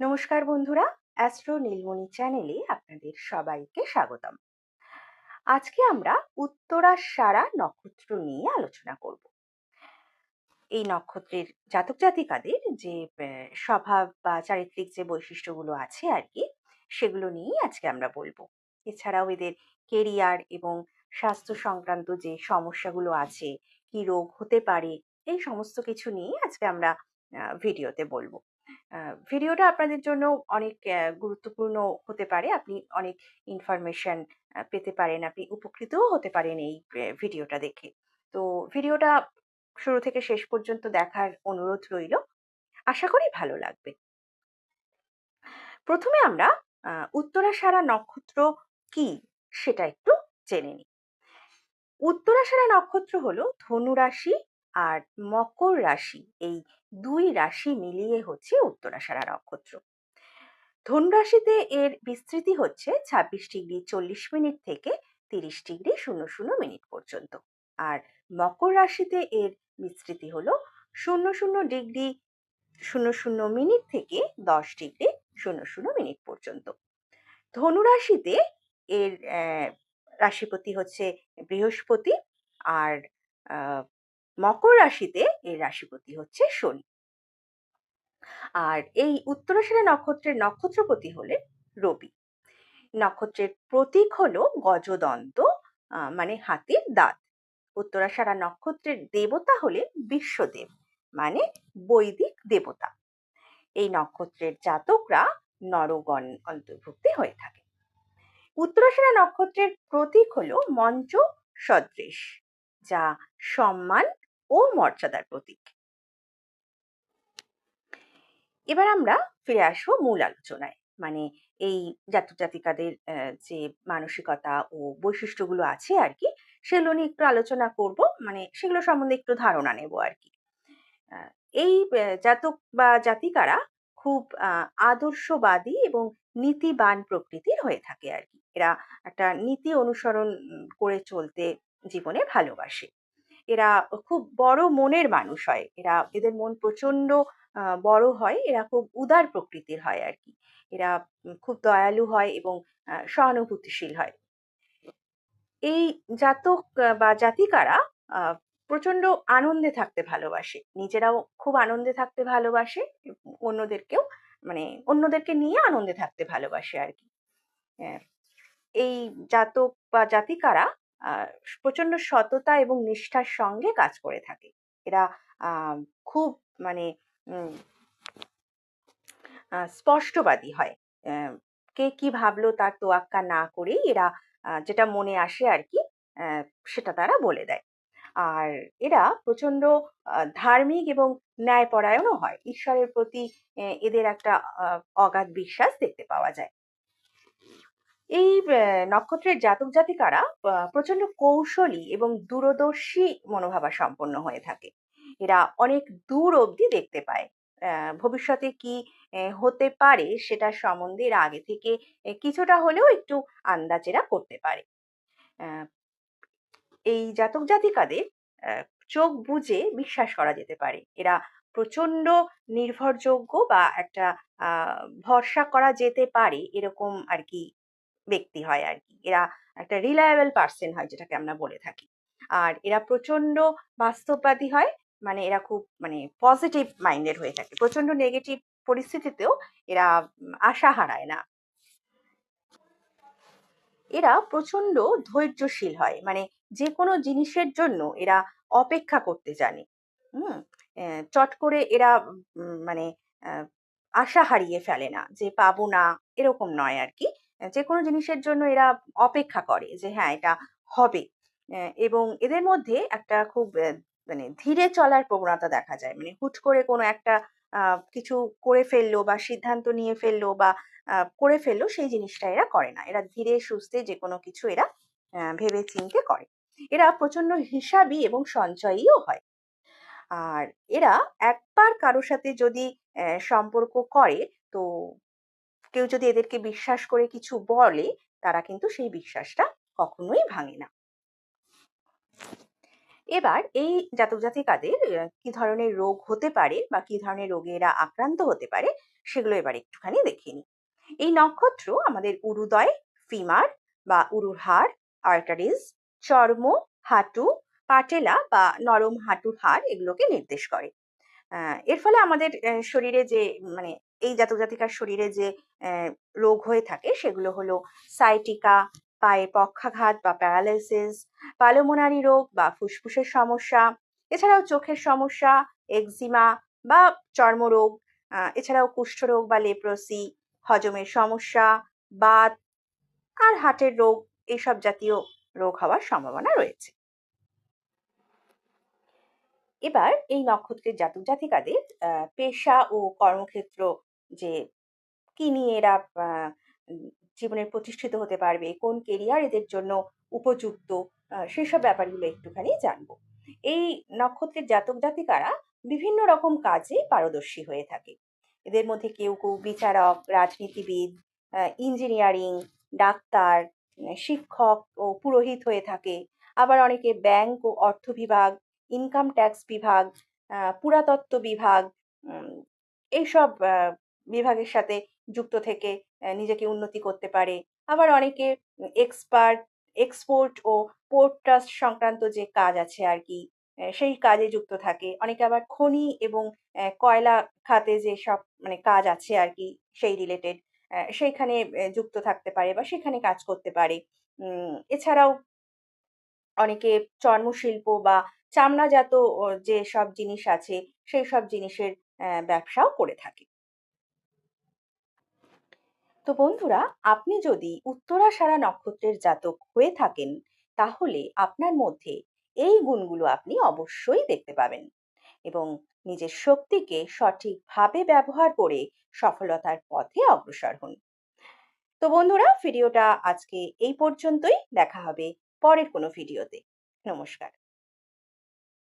নমস্কার বন্ধুরা, অ্যাস্ট্রো নীলমণি চ্যানেলে আপনাদের সবাইকে স্বাগতম। আজকে আমরা উত্তরাশারা নক্ষত্র নিয়ে আলোচনা করব। এই নক্ষত্রের জাতক জাতিকাদের যে স্বভাব বা চারিত্রিক যে বৈশিষ্ট্যগুলো আছে আর কি সেগুলো নিয়েই আজকে আমরা বলব। এছাড়াও এদের কেরিয়ার এবং স্বাস্থ্য সংক্রান্ত যে সমস্যাগুলো আছে, কি রোগ হতে পারে, এই সমস্ত কিছু নিয়ে আজকে আমরা ভিডিওতে বলব। ভিডিওটা আপনাদের জন্য অনেক গুরুত্বপূর্ণ হতে পারে। আপনি অনেক ইনফরমেশন পেতে পারেন। আপনি উপকৃতও হতে পারেন এই ভিডিওটা দেখে। তো ভিডিওটা শুরু থেকে শেষ পর্যন্ত দেখার অনুরোধ রইল। আশা করি ভালো লাগবে। প্রথমে আমরা আহ, উত্তরাষাঢ়া নক্ষত্র কি সেটা একটু জেনে নিই। উত্তরাষাঢ়া নক্ষত্র হলো ধনু রাশি আর মকর রাশি, এই দুই রাশি মিলিয়ে হচ্ছে উত্তরাষাঢ়া নক্ষত্র। ধনু রাশিতে এর বিস্তৃতি হচ্ছে ছাব্বিশ ডিগ্রি চল্লিশ মিনিট থেকে তিরিশ ডিগ্রি শূন্য শূন্য মিনিট পর্যন্ত। আর মকর রাশিতে এর বিস্তৃতি হলো শূন্য শূন্য ডিগ্রি শূন্য শূন্য মিনিট থেকে দশ ডিগ্রি শূন্য শূন্য মিনিট পর্যন্ত। ধনুরাশিতে এর রাশিপতি হচ্ছে বৃহস্পতি আর মকর রাশিতে এর রাশিপতি হচ্ছে শনি। আর এই উত্তরাশারা নক্ষত্রের নক্ষত্রপতি হলেন রবি। নক্ষত্রের প্রতীক হলো গজদন্ত মানে হাতির দাঁত। উত্তরাশারা নক্ষত্রের দেবতা হলেন বিশ্বদেব মানে বৈদিক দেবতা। এই নক্ষত্রের জাতকরা নরগণ অন্তর্ভুক্তি হয়ে থাকে। উত্তরাশারা নক্ষত্রের প্রতীক হলো মঞ্চ সদৃশ যা সম্মান ও মর্যাদার প্রতীক। এবার আমরা ফিরে আসব মূল আলোচনায়। মানে এই জাতক জাতিকাদের যে মানসিকতা ও বৈশিষ্ট্যগুলো আছে আর কি সেগুলো নিয়ে একটু আলোচনা করব। মানে সেগুলো সম্বন্ধে একটু ধারণা নেব আর কি এই জাতক বা জাতিকারা খুব আদর্শবাদী এবং নীতিবান প্রকৃতির হয়ে থাকে আর কি এরা একটা নীতি অনুসরণ করে চলতে জীবনে ভালোবাসে। এরা খুব বড় মনের মানুষ হয়। এরা এদের মন প্রচণ্ড আহ, বড় হয়। এরা খুব উদার প্রকৃতির হয় আর কি এরা খুব দয়ালু হয় এবং সহানুভূতিশীল হয়। এই জাতক বা জাতিকারা আহ, প্রচণ্ড আনন্দে থাকতে ভালোবাসে। নিজেরাও খুব আনন্দে থাকতে ভালোবাসে অন্যদেরকেও মানে অন্যদেরকে নিয়ে আনন্দে থাকতে ভালোবাসে আর কি আহ, এই জাতক বা জাতিকারা প্রচণ্ড সততা এবং নিষ্ঠার সঙ্গে কাজ করে থাকে। এরা খুব মানে স্পষ্টবাদী হয়। কে কি ভাবলো তার তোয়াক্কা না করেই এরা যেটা মনে আসে আর কি সেটা তারা বলে দেয়। আর এরা প্রচণ্ড ধার্মিক এবং ন্যায়পরায়ণও হয়। ঈশ্বরের প্রতি এদের একটা অগাধ বিশ্বাস দেখতে পাওয়া যায়। এই নক্ষত্রের জাতক জাতিকারা প্রচণ্ড কৌশলী এবং দূরদর্শী মনোভাবা সম্পন্ন হয়ে থাকে। এরা অনেক দূর অবধি দেখতে পায়। ভবিষ্যতে কি হতে পারে সেটা সম্বন্ধে এরা আগে থেকে কিছুটা হলেও একটু আন্দাজেরা করতে পারে। এই জাতক জাতিকাদের চোখ বুজে বিশ্বাস করা যেতে পারে। এরা প্রচণ্ড নির্ভরযোগ্য বা একটা ভরসা করা যেতে পারে এরকম আর কি ব্যক্তি হয় আর কি এরা একটা রিলায়েবল পার্সন হয় যেটাকে আমরা বলে থাকি। আর এরা প্রচণ্ড বাস্তববাদী হয় মানে এরা খুব মানে পজিটিভ মাইন্ডেড হয়ে থাকে। প্রচণ্ড নেগেটিভ পরিস্থিতিতেও এরা আশা হারায় না। এরা প্রচণ্ড ধৈর্যশীল হয়। মানে যে কোনো জিনিসের জন্য এরা অপেক্ষা করতে জানে। হুম? চট করে এরা মানে আশা হারিয়ে ফেলে না যে পাবো না, এরকম নয় আর কি যে কোনো জিনিসের জন্য এরা অপেক্ষা করে যে হ্যাঁ এটা হবে। এবং এদের মধ্যে একটা খুব মানে ধীরে চলার প্রবণতা দেখা যায়। মানে হুট করে কোনো একটা কিছু করে ফেলল বা সিদ্ধান্ত নিয়ে ফেলল বা করে ফেলল, সেই জিনিসটা এরা করে না। এরা ধীরে সুস্থে যে কোনো কিছু এরা ভেবে চিন্তে করে। এরা প্রচণ্ড হিসাবী এবং সঞ্চয়ীও হয়। আর এরা একবার কারোর সাথে যদি সম্পর্ক করে, তো কেউ যদি এদেরকে বিশ্বাস করে কিছু বলে, তারা কিন্তু সেই বিশ্বাসটা কখনোই ভাঙে না। এবার এই জাতক জাতিকাদের কি ধরনের রোগ হতে পারে বা কি ধরনের রোগে এরা আক্রান্ত হতে পারে, সেগুলো এবার একটুখানি দেখে নিই। এই নক্ষত্র আমাদের উরুদয়, ফিমার বা উরুর হাড় আর্টারিজ চর্ম, হাঁটু, পাটেলা বা নরম হাঁটুর হাড় এগুলোকে নির্দেশ করে। এর ফলে আমাদের শরীরে যে মানে এই জাতক জাতিকার শরীরে যে রোগ হয়ে থাকে সেগুলো হলো সাইটিকা পায়ে পক্ষাঘাত বা প্যারালাইসিস পালোমোনারি রোগ বা ফুসফুসের সমস্যা, এছাড়াও চোখের সমস্যা একজিমা বা চর্মরোগ এছাড়াও কুষ্ঠরোগ বা লেপ্রসি হজমের সমস্যা, বাত আর হার্টের রোগ এইসব জাতীয় রোগ হওয়ার সম্ভাবনা রয়েছে। এবার এই নক্ষত্রের জাতক জাতিকাদের পেশা ও কর্মক্ষেত্র যে কি নিয়ে এরা আহ, উম, জীবনে প্রতিষ্ঠিত হতে পারবে কোন কেরিয়ার এদের জন্য উপযুক্ত সেসব ব্যাপারগুলো একটুখানি জানব। এই নক্ষত্রের জাতক জাতিকারা বিভিন্ন রকম কাজে পারদর্শী হয়ে থাকে। এদের মধ্যে কেউ কেউ বিচারক রাজনীতিবিদ ইঞ্জিনিয়ারিং ডাক্তার শিক্ষক ও পুরোহিত হয়ে থাকে। আবার অনেকে ব্যাংক ও অর্থ বিভাগ ইনকাম ট্যাক্স বিভাগ পুরাতত্ত্ব বিভাগ এইসব বিভাগের সাথে যুক্ত থেকে নিজেকে উন্নতি করতে পারে। আবার অনেকে এক্সপার্ট এক্সপোর্ট ও পোর্ট ট্রাস্ট সংক্রান্ত যে কাজ আছে আর কি সেই কাজে যুক্ত থাকে। অনেকে আবার খনি এবং কয়লা খাতে যে সব মানে কাজ আছে আর কি সেই রিলেটেড সেইখানে যুক্ত থাকতে পারে বা সেখানে কাজ করতে পারে। এছাড়াও অনেকে চর্মশিল্প বা চামড়াজাত যে সব জিনিস আছে, সেই সব জিনিসের ব্যবসাও করে থাকে। তো বন্ধুরা, আপনি যদি উত্তরাষাঢ়া নক্ষত্রের জাতক হয়ে থাকেন, তাহলে আপনার মধ্যে এই গুণগুলো আপনি অবশ্যই দেখতে পাবেন এবং নিজের শক্তিকে সঠিকভাবে ব্যবহার করে সফলতার পথে অগ্রসর হন। তো বন্ধুরা, ভিডিওটা আজকে এই পর্যন্তই। দেখা হবে পরের কোনো ভিডিওতে। নমস্কার।